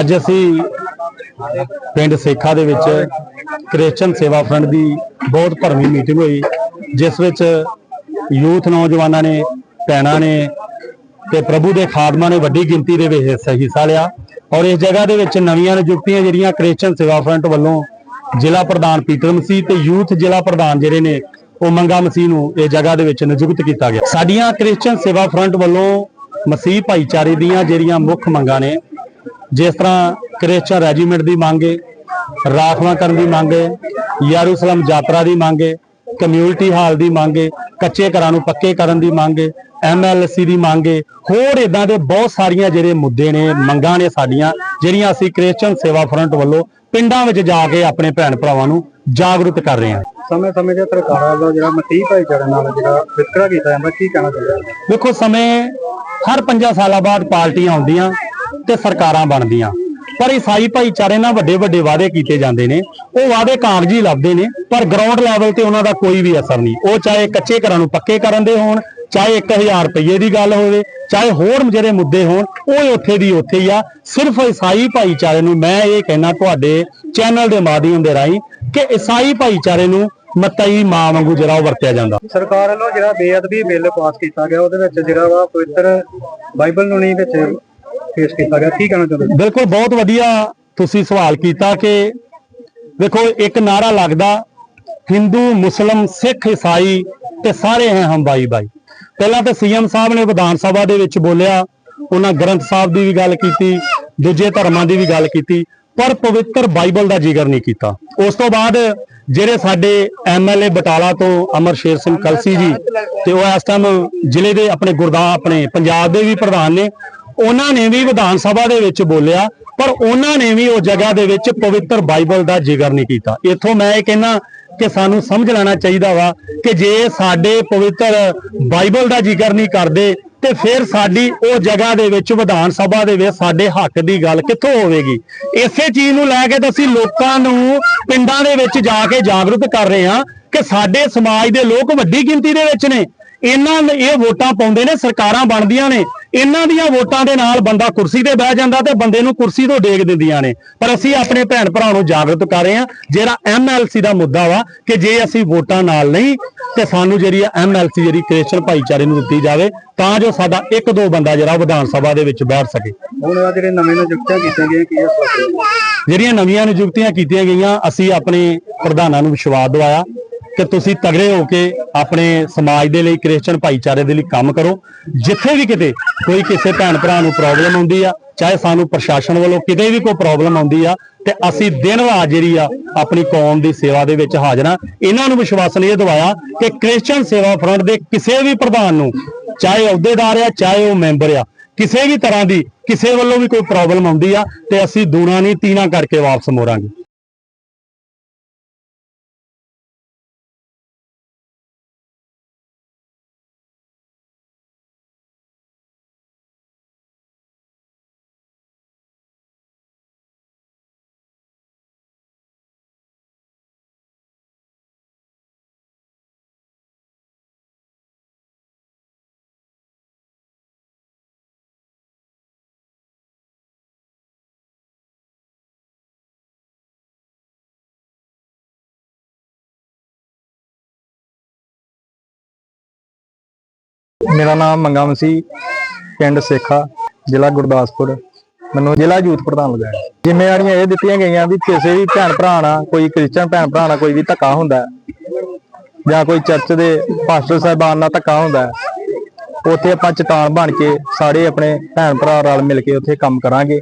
ਅੱਜ ਅਸੀਂ ਪਿੰਡ ਸੇਖਾ ਦੇ ਵਿੱਚ ਕ੍ਰਿਸਚਨ ਸੇਵਾ ਫਰੰਟ ਦੀ ਬਹੁਤ ਭਰਵੀਂ ਮੀਟਿੰਗ ਹੋਈ, ਜਿਸ ਵਿੱਚ ਯੂਥ ਨੌਜਵਾਨਾਂ ਨੇ, ਭੈਣਾਂ ਨੇ ਤੇ ਪ੍ਰਭੂ ਦੇ ਖਾਦਮਾਂ ਨੇ ਵੱਡੀ ਗਿਣਤੀ ਦੇ ਵਿੱਚ ਹਿੱਸਾ- ਲਿਆ ਔਰ ਇਸ ਜਗ੍ਹਾ ਦੇ ਵਿੱਚ ਨਵੀਆਂ ਨਿਯੁਕਤੀਆਂ ਜਿਹੜੀਆਂ ਕ੍ਰਿਸਚਨ ਸੇਵਾ ਫਰੰਟ ਵੱਲੋਂ ਜ਼ਿਲ੍ਹਾ ਪ੍ਰਧਾਨ ਪੀਟਰ ਮਸੀਹ ਤੇ ਯੂਥ ਜ਼ਿਲ੍ਹਾ ਪ੍ਰਧਾਨ ਜਿਹੜੇ ਨੇ, ਉਹ ਮੰਗਾ ਮਸੀਹ ਨੂੰ ਇਹ ਜਗ੍ਹਾ ਦੇ ਵਿੱਚ ਨਿਯੁਕਤ ਕੀਤਾ ਗਿਆ। ਸਾਡੀਆਂ ਕ੍ਰਿਸਚਨ ਸੇਵਾ ਫਰੰਟ ਵੱਲੋਂ ਮਸੀਹ ਭਾਈਚਾਰੇ ਦੀਆਂ ਜਿਹੜੀਆਂ ਮੁੱਖ ਮੰਗਾਂ ਨੇ ਜਿਸ ਤਰ੍ਹਾਂ ਕ੍ਰਿਸਚਨ ਰੈਜੀਮੈਂਟ ਦੀ ਮੰਗ ਹੈ ਰਾਖਵਾਂਕਰਨ ਦੀ ਮੰਗ ਹੈ ਯਰੂਸ਼ਲਮ ਯਾਤਰਾ ਦੀ ਮੰਗ ਹੈ ਕਮਿਊਨਿਟੀ ਹਾਲ ਦੀ ਮੰਗ ਹੈ ਕੱਚੇ ਘਰਾਂ ਨੂੰ ਪੱਕੇ ਕਰਨ ਦੀ ਮੰਗ ਹੈ ਐਮਐਲਸੀ ਦੀ ਮੰਗ ਹੈ ਹੋਰ ਇਦਾਂ ਦੇ ਬਹੁਤ ਸਾਰੀਆਂ ਜਿਹੜੇ ਮੁੱਦੇ ਨੇ ਮੰਗਾਂ ਨੇ ਸਾਡੀਆਂ ਜਿਹੜੀਆਂ ਅਸੀਂ ਕ੍ਰਿਸਚਨ ਸੇਵਾ ਫਰੰਟ ਵੱਲੋਂ ਪਿੰਡਾਂ ਵਿੱਚ ਜਾ ਕੇ ਆਪਣੇ ਭੈਣ ਭਰਾਵਾਂ ਨੂੰ ਜਾਗਰੂਕ ਕਰ ਰਹੇ ਹਾਂ। ਸਮੇਂ ਸਮੇਂ ਤੇ ਸਰਕਾਰਾਂ ਵੱਲੋਂ ਜਿਹੜਾ ਮਸੀਹ ਭਾਈਚਾਰੇ ਨਾਲ ਜਿਹੜਾ ਵਿਤਕਰਾ ਕੀਤਾ ਜਾਂਦਾ ਕੀ ਕਹਿਣਾ ਚਾਹੁੰਦੇ ਹੋ? ਵੇਖੋ ਸਮੇਂ ਹਰ 5 ਸਾਲਾਂ ਬਾਅਦ ਪਾਰਟੀਆਂ ਆਉਂਦੀਆਂ ਤੇ ਸਰਕਾਰਾਂ ਬਣਦੀਆਂ। ਪਰ ਈਸਾਈ ਭਾਈਚਾਰੇ ਨਾਲ ਵੱਡੇ ਵੱਡੇ ਵਾਅਦੇ ਕੀਤੇ ਜਾਂਦੇ ਨੇ। ਉਹ ਵਾਅਦੇ ਕਾਗਜ਼ੀ ਲੱਭਦੇ ਨੇ, ਪਰ ਗਰਾਊਂਡ ਲੈਵਲ ਤੇ ਉਹਨਾਂ ਦਾ ਕੋਈ ਵੀ ਅਸਰ ਨਹੀਂ। ਉਹ ਚਾਹੇ ਕੱਚੇ ਘਰਾਂ ਨੂੰ ਪੱਕੇ ਕਰਨ ਦੇ ਹੋਣ, ਚਾਹੇ 1000 ਰੁਪਏ ਦੀ ਗੱਲ ਹੋਵੇ, ਚਾਹੇ ਹੋਰ ਜਿਹੜੇ ਮੁੱਦੇ ਹੋਣ, ਉਹ ਉੱਥੇ ਦੀ ਉੱਥੇ ਹੀ ਆ। ਸਿਰਫ ਈਸਾਈ ਭਾਈਚਾਰੇ ਨੂੰ ਮੈਂ ਇਹ ਕਹਿਣਾ ਤੁਹਾਡੇ ਚੈਨਲ ਦੇ ਮਾਧਿਅਮ ਦੇ ਰਾਹੀਂ ਕਿ ਈਸਾਈ ਭਾਈਚਾਰੇ ਨੂੰ ਮਤਈ ਮਾਂ ਵਾਂਗੂ ਜਿਹੜਾ ਉਹ ਵਰਤਿਆ ਜਾਂਦਾ। ਸਰਕਾਰ ਵੱਲੋਂ ਜਿਹੜਾ ਬੇਅਦਬੀ ਬਿੱਲ ਪਾਸ ਕੀਤਾ ਗਿਆ, ਉਹਦੇ ਵਿੱਚ ਜਿਹੜਾ ਵਾ ਪਵਿੱਤਰ ਬਾਈਬਲ ਨੂੰ ਨਹੀਂ ਵਿੱਚ ਪੇਸ਼ ਕੀਤਾ ਗਿਆ। ਕੀ ਕਹਿਣਾ ਚਾਹੁੰਦੇ ਬਿਲਕੁਲ, ਬਹੁਤ ਵਧੀਆ ਤੁਸੀਂ ਸਵਾਲ ਕੀਤਾ ਕਿ ਵੇਖੋ ਇੱਕ ਨਾਰਾ ਲੱਗਦਾ, ਹਿੰਦੂ, ਮੁਸਲਮ, ਸਿੱਖ, ਈਸਾਈ ਤੇ ਸਾਰੇ ਹੈ ਹਮ ਬਾਈ ਬਾਈ। ਪਹਿਲਾਂ ਤਾਂ ਸੀਐਮ ਸਾਹਿਬ ਨੇ ਵਿਧਾਨ ਸਭਾ ਦੇ ਵਿੱਚ ਬੋਲਿਆ, ਉਹਨਾਂ ਗ੍ਰੰਥ ਸਾਹਿਬ ਦੀ ਵੀ ਗੱਲ ਕੀਤੀ, ਦੂਜੇ ਧਰਮਾਂ ਦੀ ਵੀ ਗੱਲ ਕੀਤੀ, ਪਰ ਪਵਿੱਤਰ ਬਾਈਬਲ ਦਾ ਜ਼ਿਕਰ ਨਹੀਂ ਕੀਤਾ। ਉਸ ਤੋਂ ਬਾਅਦ ਜਿਹੜੇ ਸਾਡੇ ਐਮਐਲਏ ਬਟਾਲਾ ਤੋਂ ਅਮਰ ਸ਼ੇਰ ਸਿੰਘ ਕਲਸੀ ਜੀ, ਤੇ ਉਹ ਇਸ ਟਾਈਮ ਜ਼ਿਲ੍ਹੇ ਦੇ ਆਪਣੇ ਗੁਰਦਾ, ਆਪਣੇ ਪੰਜਾਬ ਦੇ ਵੀ ਪ੍ਰਧਾਨ ਨੇ ਉਹਨਾਂ ਨੇ ਵੀ ਵਿਧਾਨ ਸਭਾ ਦੇ ਵਿੱਚ ਬੋਲਿਆ, ਪਰ ਉਹਨਾਂ ਨੇ ਵੀ ਉਹ ਜਗ੍ਹਾ ਦੇ ਵਿੱਚ ਪਵਿੱਤਰ ਬਾਈਬਲ ਦਾ ਜ਼ਿਕਰ ਨਹੀਂ ਕੀਤਾ। ਇੱਥੋਂ ਮੈਂ ਇਹ ਕਹਿੰਨਾ ਕਿ ਸਾਨੂੰ ਸਮਝ ਲੈਣਾ ਚਾਹੀਦਾ ਵਾ ਕਿ ਜੇ ਸਾਡੇ ਪਵਿੱਤਰ ਬਾਈਬਲ ਦਾ ਜ਼ਿਕਰ ਨਹੀਂ ਕਰਦੇ, ਤੇ ਫਿਰ ਸਾਡੀ ਉਹ ਜਗ੍ਹਾ ਦੇ ਵਿੱਚ ਵਿਧਾਨ ਸਭਾ ਦੇ ਵਿੱਚ ਸਾਡੇ ਹੱਕ ਦੀ ਗੱਲ ਕਿੱਥੋਂ ਹੋਵੇਗੀ? ਇਸੇ ਚੀਜ਼ ਨੂੰ ਲੈ ਕੇ ਤਾਂ ਅਸੀਂ ਲੋਕਾਂ ਨੂੰ ਪਿੰਡਾਂ ਦੇ ਵਿੱਚ ਜਾ ਕੇ ਜਾਗਰੂਕ ਕਰ ਰਹੇ ਹਾਂ ਕਿ ਸਾਡੇ ਸਮਾਜ ਦੇ ਲੋਕ ਵੱਡੀ ਗਿਣਤੀ ਦੇ ਵਿੱਚ ਨੇ। ਇਹਨਾਂ ਇਹ ਵੋਟਾਂ ਪਾਉਂਦੇ ਨੇ, ਸਰਕਾਰਾਂ ਬਣਦੀਆਂ ਨੇ। ਇਹਨਾਂ ਦੀਆਂ ਵੋਟਾਂ ਦੇ ਨਾਲ ਬੰਦਾ ਕੁਰਸੀ ਤੇ ਬਹਿ ਜਾਂਦਾ ਤੇ ਬੰਦੇ ਨੂੰ ਕੁਰਸੀ ਤੋਂ ਡੇਗ ਦਿੰਦੀਆਂ ਨੇ। ਪਰ ਅਸੀਂ ਆਪਣੇ ਭੈਣ ਭਰਾ ਨੂੰ ਜਾਗਰੂਕ ਕਰ ਰਹੇ ਹਾਂ। ਜਿਹੜਾ ਐਮਐਲਸੀ ਦਾ ਮੁੱਦਾ ਵਾ ਕਿ ਜੇ ਅਸੀਂ ਵੋਟਾਂ ਨਾਲ ਨਹੀਂ ਤੇ ਸਾਨੂੰ ਜਿਹੜੀ ਐਮਐਲਸੀ ਜਿਹੜੀ ਕ੍ਰਿਸਚਨ ਭਾਈਚਾਰੇ ਨੂੰ ਦਿੱਤੀ ਜਾਵੇ ਤਾਂ ਜੋ ਸਾਡਾ ਇੱਕ ਦੋ ਬੰਦਾ ਜਿਹੜਾ ਵਿਧਾਨ ਸਭਾ ਦੇ ਵਿੱਚ ਬੈਠ ਸਕੇ। ਹੁਣ ਆਹ ਜਿਹੜੇ ਨਵੇਂ ਨਿਯੁਕਤੀਆਂ ਕੀਤੀਆਂ ਗਈਆਂ ਕੀ ਜਿਹੜੀਆਂ ਨਵੀਆਂ ਨਿਯੁਕਤੀਆਂ ਕੀਤੀਆਂ ਗਈਆਂ ਅਸੀਂ ਆਪਣੇ ਪ੍ਰਧਾਨਾਂ ਨੂੰ ਵਿਸ਼ਵਾਸ ਦਿਵਾਇਆ। ਕਿ ਤੁਸੀਂ ਤਗੜੇ ਹੋ ਕੇ ਆਪਣੇ ਸਮਾਜ ਦੇ ਲਈ, ਕ੍ਰਿਸਚਨ ਭਾਈਚਾਰੇ ਦੇ ਲਈ ਕੰਮ ਕਰੋ। ਜਿੱਥੇ ਵੀ ਕਿਤੇ ਕੋਈ ਕਿਸੇ ਭੈਣ ਭਰਾ ਨੂੰ ਪ੍ਰੋਬਲਮ ਆਉਂਦੀ ਆ, ਚਾਹੇ ਸਾਨੂੰ ਪ੍ਰਸ਼ਾਸਨ ਵੱਲੋਂ ਕਿਤੇ ਵੀ ਕੋਈ ਪ੍ਰੋਬਲਮ ਆਉਂਦੀ ਆ, ਤੇ ਅਸੀਂ ਦਿਨ ਰਾਤ ਜਿਹੜੀ ਆ ਆਪਣੀ ਕੌਮ ਦੀ ਸੇਵਾ ਦੇ ਵਿੱਚ ਹਾਜ਼ਰ ਹਾਂ ਇਹਨਾਂ ਨੂੰ ਵਿਸ਼ਵਾਸਨ ਇਹ ਦਿਵਾਇਆ ਕਿ ਕ੍ਰਿਸਚਨ ਸੇਵਾ ਫਰੰਟ ਦੇ ਕਿਸੇ ਵੀ ਪ੍ਰਧਾਨ ਨੂੰ, ਚਾਹੇ ਅਹੁਦੇਦਾਰ ਆ, ਚਾਹੇ ਉਹ ਮੈਂਬਰ ਆ, ਕਿਸੇ ਵੀ ਤਰ੍ਹਾਂ ਦੀ, ਕਿਸੇ ਵੱਲੋਂ ਵੀ ਕੋਈ ਪ੍ਰੋਬਲਮ ਆਉਂਦੀ ਆ, ਤੇ ਅਸੀਂ ਦੂਣਾ ਨਹੀਂ ਤੀਨਾ ਕਰਕੇ ਵਾਪਸ ਮੋੜਾਂਗੇ। ਮੇਰਾ ਨਾਮ ਮੰਗਾ ਮਸੀਹ ਪਿੰਡ ਸੇਖਾ, ਜ਼ਿਲ੍ਹਾ ਗੁਰਦਾਸਪੁਰ। ਮੈਨੂੰ ਜ਼ਿਲ੍ਹਾ ਯੂਥ ਪ੍ਰਧਾਨ ਲਗਾਇਆ ਜ਼ਿੰਮੇਵਾਰੀਆਂ ਇਹ ਦਿੱਤੀਆਂ ਗਈਆਂ ਵੀ ਕਿਸੇ ਵੀ ਭੈਣ ਭਰਾ ਨਾਲ, ਕੋਈ ਕ੍ਰਿਸਚਨ ਭੈਣ ਭਰਾ ਨਾਲ ਕੋਈ ਵੀ ਧੱਕਾ ਹੁੰਦਾ ਜਾਂ ਕੋਈ ਚਰਚ ਦੇ ਪਾਸਟਰ ਸਾਹਿਬਾਨ ਨਾਲ ਧੱਕਾ ਹੁੰਦਾ ਉੱਥੇ ਆਪਾਂ ਚਟਾਨ ਬਣ ਕੇ ਸਾਰੇ ਆਪਣੇ ਭੈਣ ਭਰਾ ਰਲ ਮਿਲ ਕੇ ਉੱਥੇ ਕੰਮ ਕਰਾਂਗੇ।